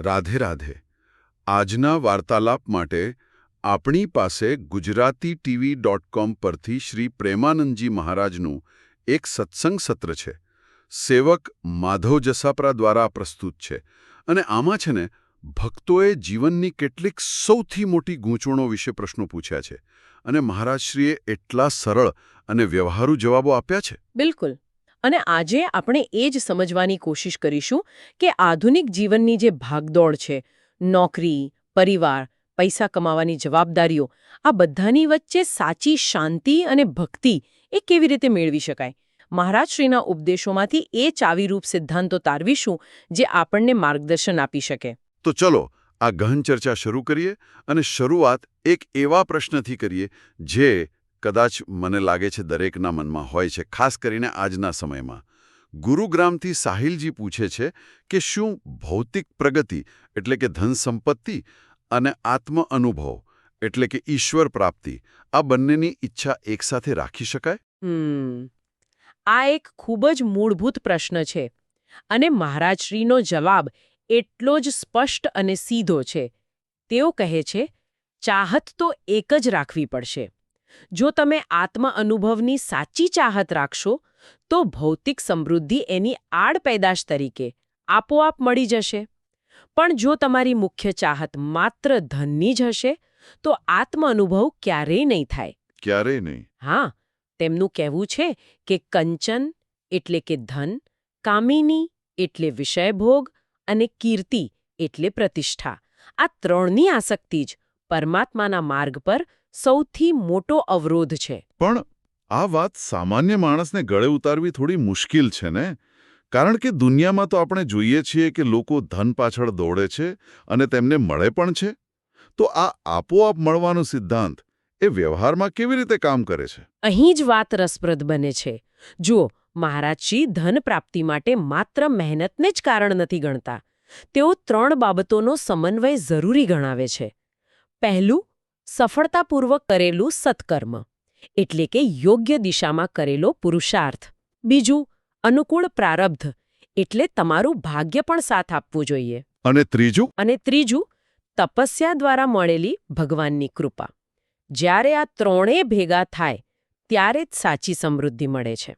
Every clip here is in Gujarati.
રાધે રાધે. આજના વાર્તાલાપ માટે આપણી પાસે ગુજરાતી ટીવી ડોટ કોમ પરથી શ્રી પ્રેમાનંદજી મહારાજનું એક સત્સંગ સત્ર છે. સેવક માધવ જસાપરા દ્વારા પ્રસ્તુત છે અને આમાં છે ને ભક્તોએ જીવનની કેટલીક સૌથી મોટી ગૂંચવણો વિશે પ્રશ્નો પૂછ્યા છે અને મહારાજશ્રીએ એટલા સરળ અને વ્યવહારુ જવાબો આપ્યા છે? બિલકુલ. અને આજે આપણે એ જ સમજવાની કોશિશ કરીશું કે આધુનિક જીવનની જે ભાગદોડ છે, નોકરી, પરિવાર, પૈસા કમાવાની જવાબદારીઓ, આ બધાની વચ્ચે સાચી શાંતિ અને ભક્તિ એ કેવી રીતે મેળવી શકાય? મહારાજશ્રીના ઉપદેશોમાંથી એ ચાવીરૂપ સિદ્ધાંતો તારવીશું જે આપણને માર્ગદર્શન આપી શકે. તો ચલો, આ ગહન ચર્ચા શરૂ કરીએ અને શરૂઆત એક એવા પ્રશ્નથી કરીએ જે કદાચ મને લાગે છે દરેકના મનમાં હોય છે, ખાસ કરીને આજના સમયમાં. ગુરુગ્રામથી સાહિલજી પૂછે છે કે શું ભૌતિક પ્રગતિ એટલે કે ધન સંપત્તિ અને આત્મ અનુભવ એટલે કે ઈશ્વર પ્રાપ્તિ આ બંનેની ઈચ્છા એકસાથે રાખી શકાય? આ એક ખૂબ જ મૂળભૂત પ્રશ્ન છે અને મહારાજશ્રીનો જવાબ એટલો જ સ્પષ્ટ અને સીધો છે. તેઓ કહે છે, ચાહત તો એક જ રાખવી પડશે. જો તમે આત્મ અનુભવની સાચી ચાહત રાખશો તો ભૌતિક સમૃદ્ધિ એની આડ પેદાશ તરીકે આપોઆપ મળી જશે. પણ જો તમારી મુખ્ય ચાહત માત્ર ધનની જ હશે તો આત્મ અનુભવ ક્યારેય નહીં થાય. ક્યારેય નહીં. હા તેમનું કહેવું છે કે કંચન એટલે કે ધન કામિની એટલે વિષયભોગ અને કીર્તિ એટલે પ્રતિષ્ઠા. આ ત્રણની આસક્તિ જ પરમાત્માના માર્ગ પર સૌથી મોટો અવરોધ છે. પણ આ વાત સામાન્ય માણસને ગળે ઉતારવી થોડી મુશ્કેલ છે ને? કારણ કે દુનિયામાં તો આપણે જોઈએ છીએ કે લોકો ધન પાછળ દોડે છે અને તેમને મળે પણ છે. તો આ આપોઆપ મળવાનો સિદ્ધાંત એ વ્યવહારમાં કેવી રીતે કામ કરે છે? અહીં જ વાત રસપ્રદ બને છે. જુઓ મહારાજજી ધન પ્રાપ્તિ માટે માત્ર મહેનતને જ કારણ નથી ગણતા. તેઓ ત્રણ બાબતોનો સમન્વય જરૂરી ગણાવે છે. પહેલું સફળતાપૂર્વક કરેલું સત્કર્મ એટલે કે યોગ્ય દિશામાં કરેલો પુરુષાર્થ. બીજું અનુકૂળ પ્રારબ્ધ એટલે તમારું ભાગ્ય પણ સાથ આપવું જોઈએ. અને ત્રીજું? અને ત્રીજું તપસ્યા દ્વારા મળેલી ભગવાનની કૃપા. જ્યારે આ ત્રણેય ભેગા થાય ત્યારે જ સાચી સમૃદ્ધિ મળે છે.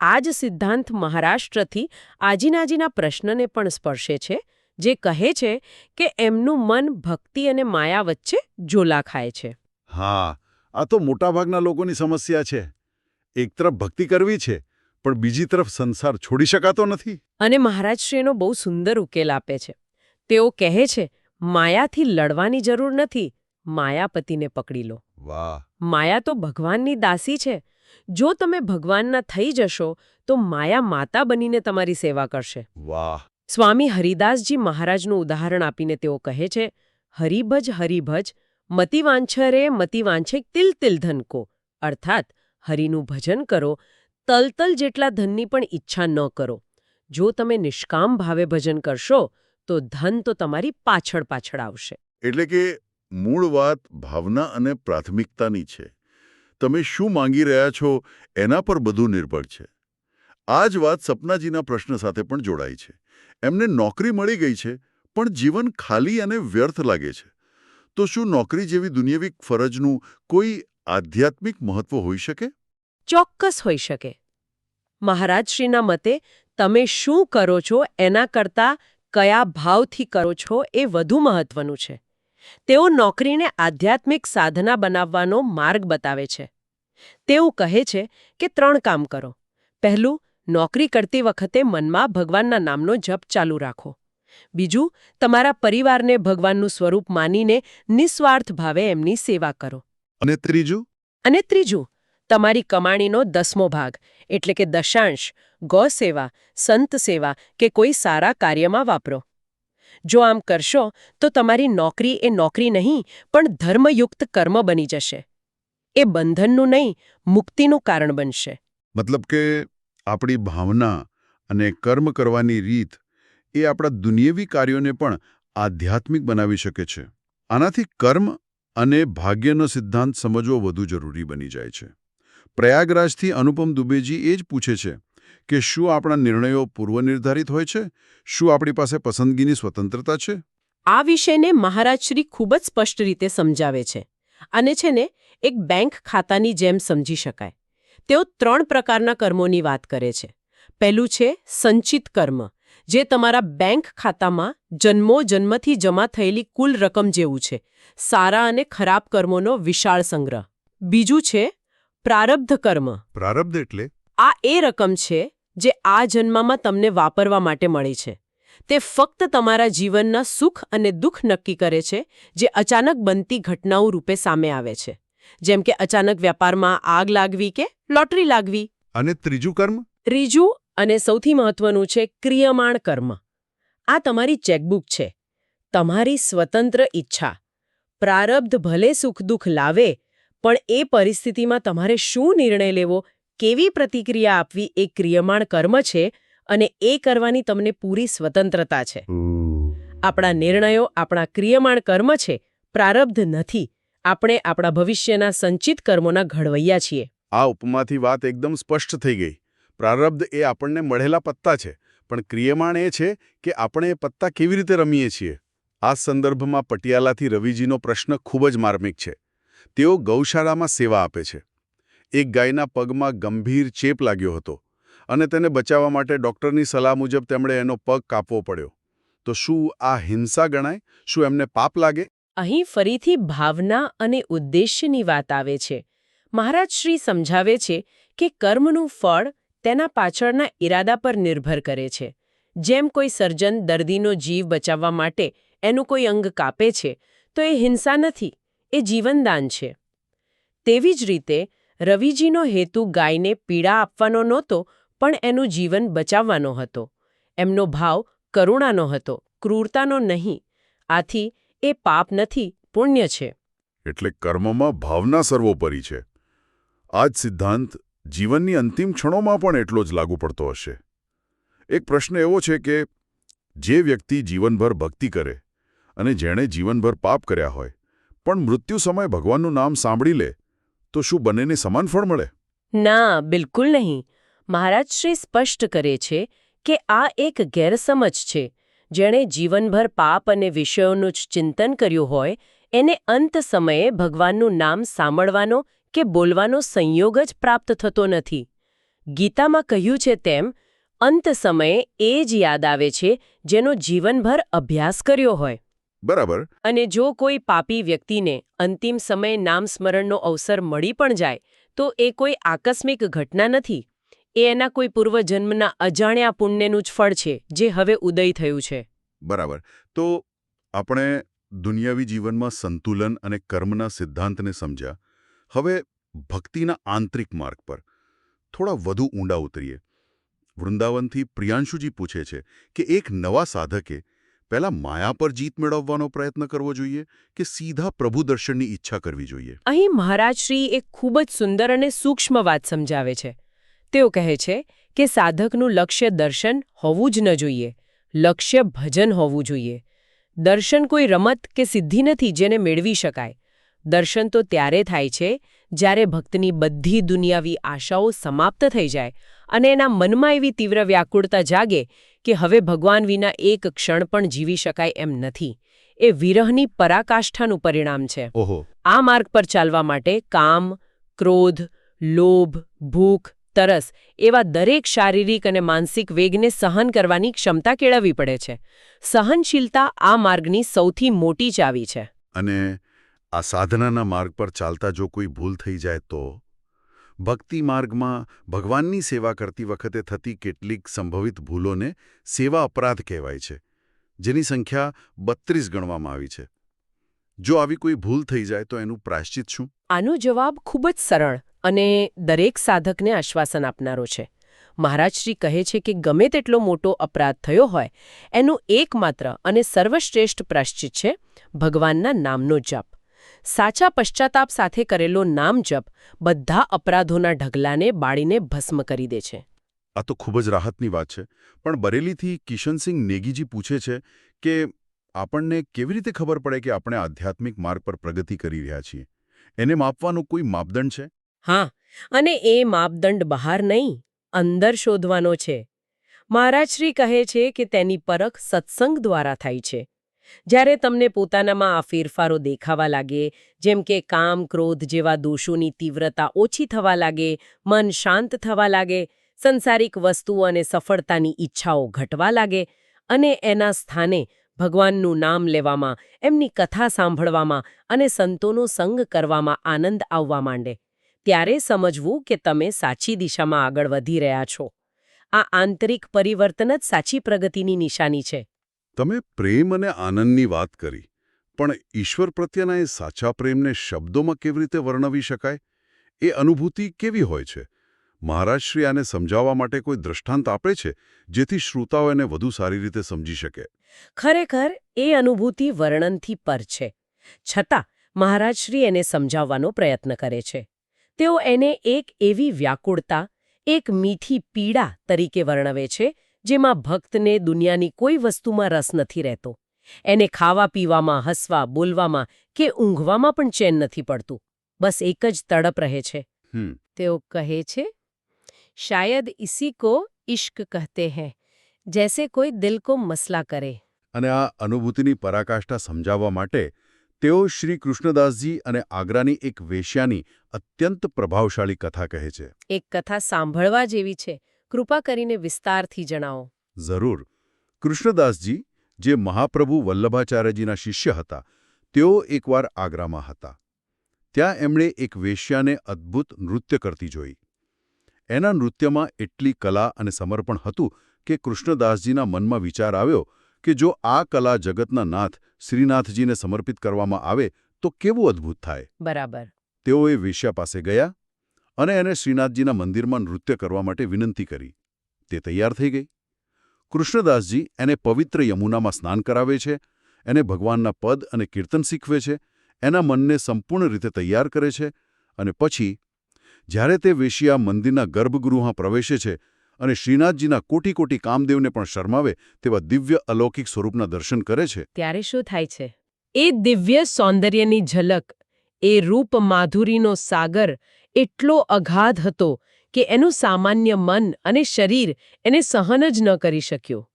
આ જ સિદ્ધાંત મહારાષ્ટ્રથી આજીનાજીના પ્રશ્નને પણ સ્પર્શે છે જે કહે છે કે એમનું મન ભક્તિ અને માયા વચ્ચે ઝોલા ખાય છે. હા આ તો મોટાભાગના લોકોની સમસ્યા છે. એક તરફ ભક્તિ કરવી છે પણ બીજી તરફ સંસાર છોડી શકાતો નથી. અને મહારાજશ્રીનો બહુ સુંદર ઉકેલ આપે છે. તેઓ કહે છે માયાથી લડવાની જરૂર નથી માયાપતિને પકડી લો. વાહ. માયા તો ભગવાનની દાસી છે. જો તમે ભગવાનના થઈ જશો તો માયા માતા બનીને તમારી સેવા કરશે. વાહ. સ્વામી હરિદાસજી મહારાજનું ઉદાહરણ આપીને તેઓ કહે છે, હરિભજ હરિભજ મતિવાંછરે મતિવાંછે તિલ તિલ ધનકો અર્થાત, હરિનું ભજન કરો તલતલ જેટલા ધનની પણ ઈચ્છા ન કરો. જો તમે નિષ્કામ ભાવે ભજન કરશો, તો ધન તો તમારી પાછળ પાછળ આવશે. એટલે કે, મૂળ વાત ભાવના અને પ્રાથમિકતાની છે. તમે શું માંગી રહ્યા છો, એના પર બધું નિર્ભર છે. આ જ વાત સપનાજીના પ્રશ્ન સાથે પણ જોડાઈ છે. એમને નોકરી મળી ગઈ છે, પણ જીવન ખાલી અને વ્યર્થ લાગે છે. તો શું નોકરી જેવી દુનિયાવી ફરજનું કોઈ આધ્યાત્મિક મહત્વ હોઈ શકે? ચોક્કસ હોઈ શકે. મહારાજશ્રીના મતે, તમે શું કરો છો એના કરતાં કયા ભાવથી કરો છો એ વધુ મહત્વનું છે. તેઓ નોકરીને આધ્યાત્મિક સાધના બનાવવાનો માર્ગ બતાવે છે. તેઓ કહે છે કે ત્રણ કામ કરો. પહેલું નોકરી કરતી વખતે મનમાં ભગવાનના નામનો જપ ચાલુ રાખો. બીજું તમારા પરિવારને ભગવાનનું સ્વરૂપ માનીને નિસ્વાર્થ ભાવે એમની સેવા કરો. અને ત્રીજું? અને ત્રીજું તમારી કમાણીનો દસમો ભાગ એટલે કે દશાંશ ગૌ સેવા સંત સેવા કે કોઈ સારા કાર્યમાં વાપરો. જો આમ કરશો તો તમારી નોકરી એ નોકરી નહીં પણ ધર્મયુક્ત કર્મ બની જશે. એ બંધનનું નહીં મુક્તિનું કારણ બનશે. મતલબ કે આપણી ભાવના અને કર્મ કરવાની રીત એ આપણા દુનિયવી કાર્યોને પણ આધ્યાત્મિક બનાવી શકે છે. આનાથી કર્મ અને ભાગ્યનો સિદ્ધાંત સમજવો વધુ જરૂરી બની જાય છે. પ્રયાગરાજથી અનુપમ દુબેજી એ જ પૂછે છે કે શું આપણા નિર્ણયો પૂર્વનિર્ધારિત હોય છે? શું આપણી પાસે પસંદગીની સ્વતંત્રતા છે? આ વિષયને મહારાજ શ્રી ખૂબ જ સ્પષ્ટ રીતે સમજાવે છે અને છે ને એક બેંક ખાતાની જેમ સમજી શકાય. તેઓ ત્રણ પ્રકારના કર્મોની વાત કરે છે. પહેલું છે સંચિત કર્મ જે તમારા બેંક ખાતામાં જન્મો જન્મથી જમા થયેલી કુલ રકમ જેવું છે સારા અને ખરાબ કર્મોનો વિશાળ સંગ્રહ. બીજું છે પ્રારબ્ધ કર્મ. પ્રારબ્ધ એટલે? આ એ રકમ છે જે આ જન્મમાં તમને વાપરવા માટે મળી છે. તે ફક્ત તમારા જીવનના સુખ અને દુઃખ નક્કી કરે છે જે અચાનક બનતી ઘટનાઓ રૂપે સામે આવે છે. જેમ કે અચાનક વ્યાપારમાં આગ લાગવી કે લોટરી લાગવી. અને ત્રીજું કર્મ? ત્રીજું અને સૌથી મહત્વનું છે ક્રિયમાણ કર્મ. આ તમારી ચેકબુક છે. તમારી સ્વતંત્ર ઈચ્છા. પ્રારબ્ધ ભલે સુખ દુઃખ લાવે પણ એ પરિસ્થિતિમાં તમારે શું નિર્ણય લેવો કેવી પ્રતિક્રિયા આપવી એ ક્રિયમાણ કર્મ છે અને એ કરવાની તમને પૂરી સ્વતંત્રતા છે. આપણા નિર્ણયો આપણા ક્રિયમાણ કર્મ છે પ્રારબ્ધ નથી. આપણે આપણા ભવિષ્યના સંચિત કર્મોના ઘડવૈયા છીએ. આ ઉપમાથી વાત એકદમ સ્પષ્ટ થઈ ગઈ. પ્રારબ્ધ એ આપણને મળેલા પત્તા છે, પણ ક્રિયમાણ એ છે કે આપણે એ પત્તા કેવી રીતે રમીએ છીએ? આ સંદર્ભમાં પટિયાલાથી રવિજીનો પ્રશ્ન ખૂબ જ માર્મિક છે. તેઓ ગૌશાળામાં સેવા આપે છે. એક ગાયના પગમાં ગંભીર ચેપ લાગ્યો હતો અને તેને બચાવવા માટે ડૉક્ટરની સલાહ મુજબ તેમણે એનો પગ કાપવો પડ્યો. તો શું આ હિંસા ગણાય? શું એમને પાપ લાગે? અહીં ફરીથી ભાવના અને ઉદ્દેશ્યની વાત આવે છે. મહારાજ શ્રી સમજાવે છે કે કર્મનું ફળ તેના પાછળના ઈરાદા પર નિર્ભર કરે છે. જેમ કોઈ સર્જન દર્દીનો જીવ બચાવવા માટે એનું કોઈ અંગ કાપે છે, તો એ હિંસા નથી, એ જીવનદાન છે. તેવી જ રીતે રવિજીનો હેતુ ગાયને પીડા આપવાનો નહોતો, પણ એનું જીવન બચાવવાનો હતો. એમનો ભાવ કરુણાનો હતો, ક્રૂરતાનો નહીં. આથી એ પાપ નથી પુણ્ય છે. એટલે કર્મમાં ભાવના સર્વોપરી છે. આ જ સિદ્ધાંત જીવનની અંતિમ ક્ષણોમાં પણ એટલો જ લાગુ પડતો હશે. એક પ્રશ્ન એવો છે કે જે વ્યક્તિ જીવનભર ભક્તિ કરે અને જેણે જીવનભર પાપ કર્યા હોય પણ મૃત્યુ સમયે ભગવાનનું નામ સાંભળી લે તો શું બંનેને સમાન ફળ મળે? ના બિલકુલ નહીં. મહારાજ શ્રી સ્પષ્ટ કરે છે કે આ એક ગેરસમજ છે. જેણે જીવનભર પાપ અને વિષયોનું જ ચિંતન કર્યું હોય એને અંત સમયે ભગવાનનું નામ સાંભળવાનો કે બોલવાનો સંયોગ જ પ્રાપ્ત થતો નથી. ગીતામાં કહ્યું છે તેમ અંત સમયે એ જ યાદ આવે છે જેનો જીવનભર અભ્યાસ કર્યો હોય. બરાબર. અને જો કોઈ પાપી વ્યક્તિને અંતિમ સમયે નામ સ્મરણનો અવસર મળી પણ જાય તો એ કોઈ આકસ્મિક ઘટના નથી. એ એના કોઈ પૂર્વજન્મના અજાણ્યા પુણ્યનું જ ફળ છે જે હવે ઉદય થયું છે. બરાબર. તો આપણે દુનિયાવી જીવનમાં સંતુલન અને કર્મના સિદ્ધાંતને સમજ્યા. હવે ભક્તિના આંતરિક માર્ગ પર થોડા વધુ ઊંડા ઉતરીએ. વૃંદાવનથી પ્રિયાંશુજી પૂછે છે કે એક નવા સાધકે પહેલા માયા પર જીત મેળવવાનો પ્રયત્ન કરવો જોઈએ કે સીધા પ્રભુ દર્શનની ઈચ્છા કરવી જોઈએ? અહીં મહારાજ શ્રી એક ખૂબ જ સુંદર અને સૂક્ષ્મ વાત સમજાવે છે. તેઓ કહે છે કે સાધકનું લક્ષ્ય દર્શન હોવું જ ન જોઈએ લક્ષ્ય ભજન હોવું જોઈએ. દર્શન કોઈ રમત કે સિદ્ધિ નથી જેને મેળવી શકાય. દર્શન તો ત્યારે થાય છે જ્યારે ભક્તની બધી દુનિયાવી આશાઓ સમાપ્ત થઈ જાય અને એના મનમાં એવી તીવ્ર વ્યાકુળતા જાગે કે હવે ભગવાન વિના એક ક્ષણ પણ જીવી શકાય એમ નથી. એ વિરહની પરાકાષ્ઠાનું પરિણામ છે. આ માર્ગ પર ચાલવા માટે કામ ક્રોધ લોભ ભૂખ તરસ એવા દરેક શારીરિક અને માનસિક વેગને સહન કરવાની ક્ષમતા કેળવવી પડે છે. સહનશીલતા આ માર્ગની સૌથી મોટી ચાવી છે. અને આ સાધનાના માર્ગ પર ચાલતા જો કોઈ ભૂલ થઈ જાય તો? ભક્તિ માર્ગમાં ભગવાનની સેવા કરતી વખતે થતી કેટલીક સંભવિત ભૂલોને સેવા અપરાધ કહેવાય છે જેની સંખ્યા બત્રીસ ગણવામાં આવી છે. જો આવી કોઈ ભૂલ થઈ જાય તો એનું પ્રાશ્ચિત શું? આનો જવાબ ખૂબ જ સરળ. અને દરેક સાધકને આશ્વાસન આપનારો છે. મહારાજશ્રી કહે છે કે ગમે તેટલો મોટો અપરાધ થયો હોય, એનું એકમાત્ર અને સર્વશ્રેષ્ઠ પ્રાશ્ચિત છે ભગવાનના નામનો જપ. સાચા પશ્ચાતાપ સાથે કરેલો નામ જપ બધા અપરાધોના ઢગલાને બાળીને ભસ્મ કરી દે છે. આ તો ખૂબ જ રાહતની વાત છે, પણ બરેલીથી કિશનસિંહ નેગીજી પૂછે છે કે આપણને કેવી રીતે ખબર પડે કે આપણે આધ્યાત્મિક માર્ગ પર પ્રગતિ કરી રહ્યા છીએ? એને માપવાનો કોઈ માપદંડ છે? હા, અને એ માપદંડ બહાર નહીં, અંદર શોધવાનો છે. મહારાજશ્રી કહે છે કે તેની પરખ સત્સંગ દ્વારા થાય છે. જ્યારે તમને પોતાનામાં આ ફેરફારો દેખાવા લાગે, જેમ કે કામ, ક્રોધ જેવા દોષોની તીવ્રતા ઓછી થવા લાગે, મન શાંત થવા લાગે, સંસારિક વસ્તુઓ અને સફળતાની ઈચ્છાઓ ઘટવા લાગે, અને એના સ્થાને ભગવાનનું નામ લેવામાં, એમની કથા સાંભળવામાં અને સંતોનો સંગ કરવામાં આનંદ આવવા માંડે. ત્યારે સમજવું કે તમે સાચી દિશામાં આગળ વધી રહ્યા છો. આ આંતરિક પરિવર્તન જ સાચી પ્રગતિની નિશાની છે. તમે પ્રેમ અને આનંદની વાત કરી પણ ઈશ્વર પ્રત્યેના એ સાચા પ્રેમને શબ્દોમાં કેવી રીતે વર્ણવી શકાય? એ અનુભૂતિ કેવી હોય છે? મહારાજશ્રી આને સમજાવવા માટે કોઈ દ્રષ્ટાંત આપે છે જેથી શ્રોતાઓ એને વધુ સારી રીતે સમજી શકે? ખરેખર એ અનુભૂતિ વર્ણનથી પર છે. છતાં મહારાજશ્રી એને સમજાવવાનો પ્રયત્ન કરે છે. તેઓ એને એક એવી વ્યાકુળતા એક મીઠી પીડા તરીકે વર્ણવે છે જેમાં ભક્તને દુનિયાની કોઈ વસ્તુમાં રસ નથી રહેતો. એને ખાવા પીવામાં હસવા બોલવામાં કે ઊંઘવામાં પણ ચેન નથી પડતું. બસ એક જ તડપ રહે છે. તેઓ કહે છે શાયદ ઇસી કો ઇશ્ક કહેતે હૈ જૈસે કોઈ દિલ કો મસલા કરે. અને આ અનુભૂતિની પરાકાષ્ઠા સમજાવવા માટે તેઓ શ્રી કૃષ્ણદાસજી અને આગ્રાની એક વેશ્યાની અત્યંત પ્રભાવશાળી કથા કહે છે. એક કથા સાંભળવા જેવી છે. કૃપા કરીને વિસ્તારથી જણાવો. જરૂર. કૃષ્ણદાસજી જે મહાપ્રભુ વલ્લભાચાર્યજીના શિષ્ય હતા તેઓ એકવાર આગ્રામાં હતા. ત્યાં એમણે એક વેશ્યાને અદ્ભુત નૃત્ય કરતી જોઈ. એના નૃત્યમાં એટલી કલા અને સમર્પણ હતું કે કૃષ્ણદાસજીના મનમાં વિચાર આવ્યો કે જો આ કલા જગતના નાથ શ્રીનાથજીને સમર્પિત કરવામાં આવે તો કેવું અદ્ભુત થાય? બરાબર. તેઓ એ વેશ્યા પાસે ગયા અને એને શ્રીનાથજીના મંદિરમાં નૃત્ય કરવા માટે વિનંતી કરી. તે તૈયાર થઈ ગઈ. કૃષ્ણદાસજી એને પવિત્ર યમુનામાં સ્નાન કરાવે છે એને ભગવાનના પદ અને કીર્તન શીખવે છે એના મનને સંપૂર્ણ રીતે તૈયાર કરે છે અને પછી જ્યારે તે વેશ્યા મંદિરના ગર્ભગૃહમાં પ્રવેશે છે અને શ્રીનાથજીના કોટી કોટી કામદેવને પણ શરમાવે તેવા દિવ્ય અલૌકિક સ્વરૂપના દર્શન કરે છે. ત્યારે શું થાય છે? એ દિવ્ય સૌંદર્યની ઝલક એ રૂપ માધુરીનો સાગર એટલો અગાધ હતો કે એનું સામાન્ય મન અને શરીર એને સહન જ ન કરી શક્યું.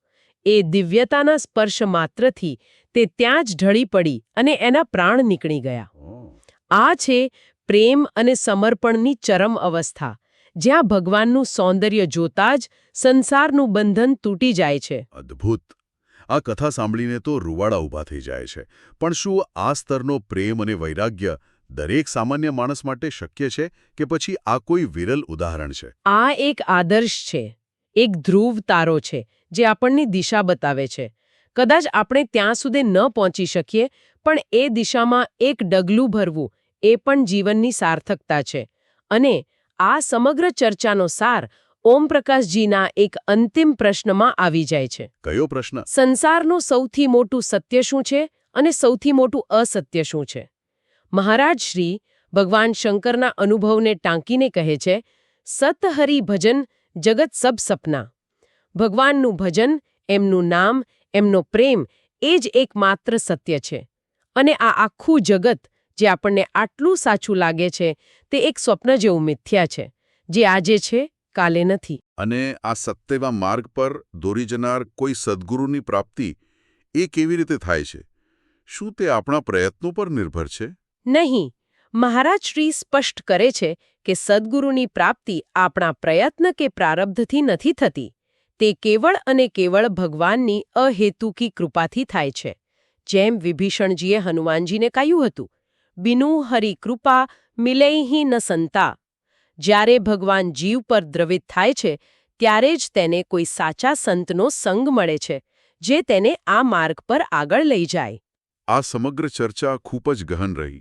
એ દિવ્યતાના સ્પર્શ માત્રથી તે ત્યાં જ ઢળી પડી અને એના પ્રાણ નીકળી ગયા. આ છે પ્રેમ અને સમર્પણની ચરમ અવસ્થા. જ્યાં ભગવાનનું સૌંદર્ય જોતા જ સંસારનું બંધન તૂટી જાય છે. અદ્ભુત. આ કથા સાંભળીને તો રૂવાડા ઊભા થઈ જાય છે. પણ શું આ સ્તરનો પ્રેમ અને વૈરાગ્ય દરેક સામાન્ય માણસ માટે શક્ય છે કે પછી આ કોઈ વિરલ ઉદાહરણ છે? આ એક આદર્શ છે. એક ધ્રુવ તારો છે જે આપણને દિશા બતાવે છે. કદાચ આપણે ત્યાં સુધી ન પહોંચી શકીએ પણ એ દિશામાં એક ડગલું ભરવું એ પણ જીવનની સાર્થકતા છે. અને આ સમગ્ર ચર્ચાનો સાર ઓમપ્રકાશજીના એક અંતિમ પ્રશ્નમાં આવી જાય છે. કયો પ્રશ્ન? સંસારનું સૌથી મોટું સત્ય શું છે અને સૌથી મોટું અસત્ય શું છે? મહારાજ શ્રી ભગવાન શંકરના અનુભવને ટાંકીને કહે છે સતહરી ભજન જગત સબ સપના. ભગવાનનું ભજન એમનું નામ એમનો પ્રેમ એ જ એકમાત્ર સત્ય છે. અને આ આખું જગત જે આપણને આટલું સાચું લાગે છે તે એક સ્વપ્ન જેવું મિથ્યા છે જે આજે છે કાલે નથી. અને આ સત્યવા માર્ગ પર દોરી જનાર કોઈ સદ્ગુરુની પ્રાપ્તિ એ કેવી રીતે થાય છે? શું તે આપણા પ્રયત્નો પર નિર્ભર છે? નહીં મહારાજ શ્રી સ્પષ્ટ કરે છે કે સદ્ગુરુની પ્રાપ્તિ આપણા પ્રયત્ન કે પ્રારબ્ધથી નથી થતી. તે કેવળ અને કેવળ ભગવાનની અહેતુકી કૃપાથી થાય છે. જેમ વિભીષણજીએ હનુમાનજીને કહ્યું હતું બિનુ હરિ કૃપા મિલૈહી ન સંતા. જ્યારે ભગવાન જીવ પર દ્રવિત થાય છે ત્યારે જ તેને કોઈ સાચા સંતનો સંગ મળે છે જે તેને આ માર્ગ પર આગળ લઈ જાય. આ સમગ્ર ચર્ચા ખૂબ જ ગહન રહી.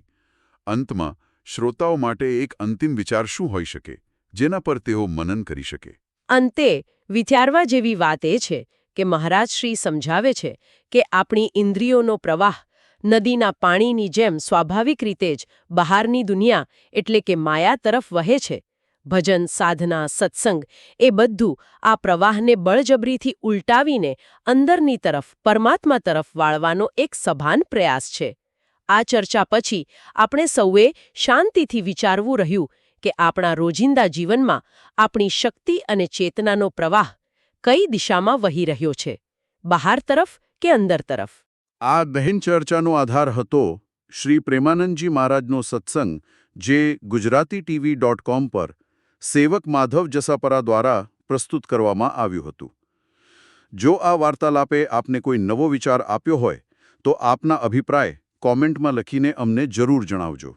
અંતમાં શ્રોતાઓ માટે એક અંતિમ વિચાર શું હોઈ શકે જેના પર તેઓ મનન કરી શકે? અંતે વિચારવા જેવી વાત એ છે કે મહારાજ શ્રી સમજાવે છે કે આપણી ઇન્દ્રિયોનો પ્રવાહ નદીના પાણીની જેમ સ્વાભાવિક રીતે જ બહારની દુનિયા એટલે કે માયા તરફ વહે છે. ભજન, સાધના, સત્સંગ એ બધું આ પ્રવાહને બળજબરીથી ઉલટાવીને અંદરની તરફ, પરમાત્મા તરફ વાળવાનો એક સભાન પ્રયાસ છે. આ ચર્ચા પછી આપણે સૌએ શાંતિથી વિચારવું રહ્યું કે આપણા રોજિંદા જીવનમાં આપણી શક્તિ અને ચેતનાનો પ્રવાહ કઈ દિશામાં વહી રહ્યો છે? બહાર તરફ કે અંદર તરફ? આ બહેન ચર્ચાનો આધાર હતો શ્રી પ્રેમાનંદજી મહારાજનો સત્સંગ જે ગુજરાતી ટીવી ડોટ કોમ પર સેવક માધવ જસાપરા દ્વારા પ્રસ્તુત કરવામાં આવ્યું હતું. જો આ વાર્તાલાપે આપને કોઈ નવો વિચાર આપ્યો હોય, તો આપના અભિપ્રાય કોમેન્ટમાં લખીને અમને જરૂર જણાવજો.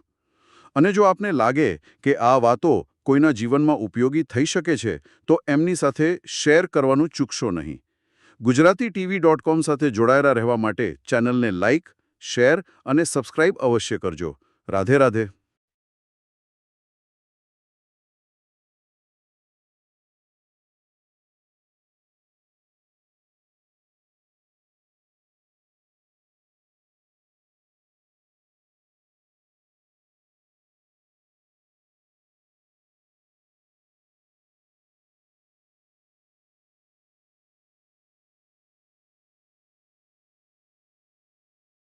અને જો આપને લાગે કે આ વાતો કોઈના જીવનમાં ઉપયોગી થઈ શકે છે, તો એમની સાથે શેર કરવાનું ચૂકશો નહીં. ગુજરાતી ટીવી ડોટ કોમ સાથે જોડાયેલા રહેવા માટે ચેનલને લાઇક શેર અને સબસ્ક્રાઇબ અવશ્ય કરજો. રાધે રાધે.